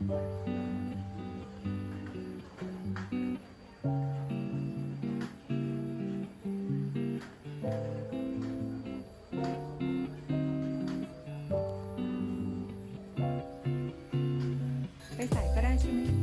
ไปใส่ก็ได้ใช่ไหม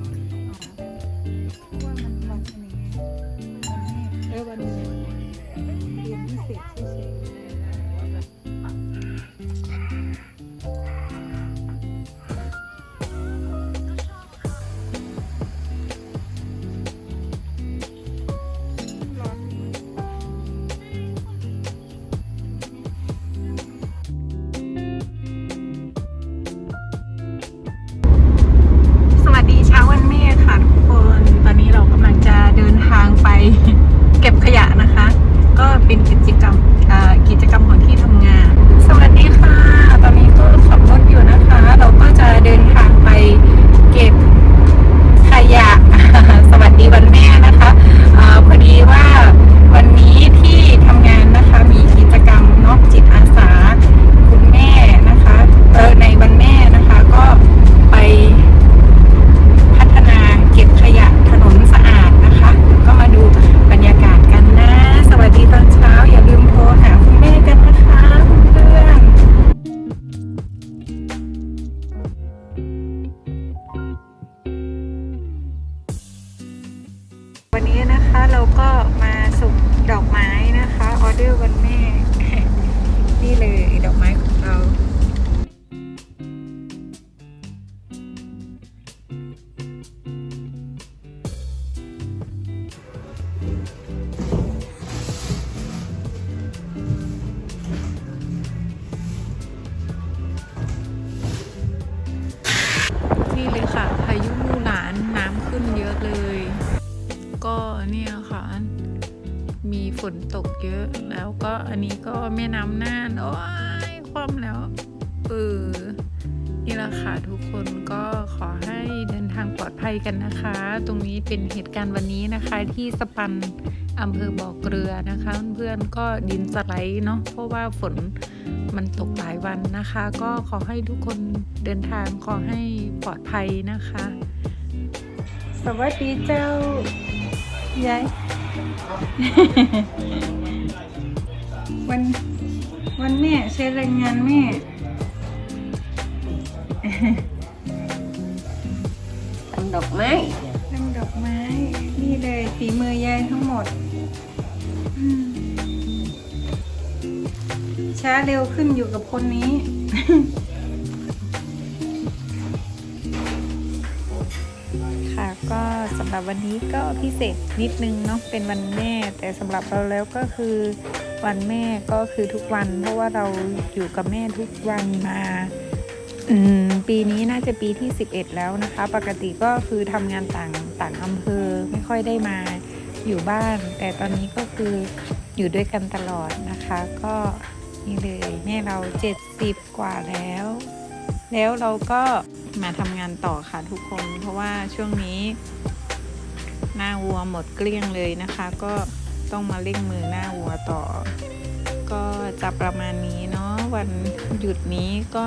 วันนี้นะคะเราก็มาส่งดอกไม้นะคะออเดอร์วันแม่ นี่เลยดอกไม้ของเรานี่เลยค่ะพายุมูหลานน้ำขึ้นเยอะเลย ก็เนี่ยค่ะ มีฝนตกเยอะแล้วก็อันนี้ก็แม่น้ำน่านโอ้ยคว่ำแล้วเออนี่แหละค่ะทุกคนก็ขอให้เดินทางปลอดภัยกันนะคะ ตรงนี้เป็นเหตุการณ์วันนี้นะคะที่สปันอำเภอบ่อเกลือนะคะ เพื่อนๆก็ดินสไลด์เนาะเพราะว่าฝนมันตกหลายวันนะคะ ก็ขอให้ทุกคนเดินทางขอให้ปลอดภัยนะคะ สวัสดีเจ้า ยาย วันวันแม่ใช้แรงงานแม่ ทำดอกไม้ทำดอกไม้ นี่เลยฝีมือยายทั้งหมดอืมช้าเร็วขึ้นอยู่กับคนนี้ ค่ะก็สำหรับวันนี้ก็พิเศษนิดนึงเนาะเป็นวันแม่ แต่สำหรับเราแล้วก็คือวันแม่ก็คือทุกวันเพราะว่าเราอยู่กับแม่ทุกวันมาปีนี้น่าจะปีที่ 11 แล้วนะคะ ปกติก็คือทำงานต่างต่างอำเภอไม่ค่อยได้มาอยู่บ้าน แต่ตอนนี้ก็คืออยู่ด้วยกันตลอดนะคะ ก็นี่เลยแม่เรา 70 กว่าแล้ว แล้วเราก็ มาทำงานต่อค่ะทุกคน เพราะว่าช่วงนี้ หน้าวัวหมดเกลี้ยงเลยนะคะ ก็ต้องมาเร่งมือหน้าวัวต่อ ก็จะประมาณนี้เนาะวันหยุดนี้ก็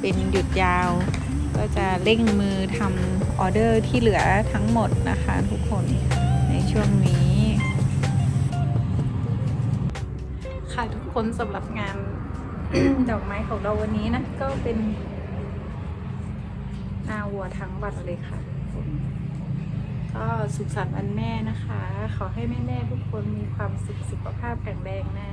เป็นหยุดยาว ก็จะเร่งมือทำออเดอร์ที่เหลือทั้งหมดนะคะทุกคนในช่วงนี้ ค่ะทุกคนสำหรับงานดอกไม้ของเราวันนี้นะก็เป็น หนาวัวทั้งวันเลยค่ะทุกคนก็สุขสันต์วันแม่นะคะ ขอให้แม่ๆทุกคนมีความสุขสุขภาพแข็งแรงนะ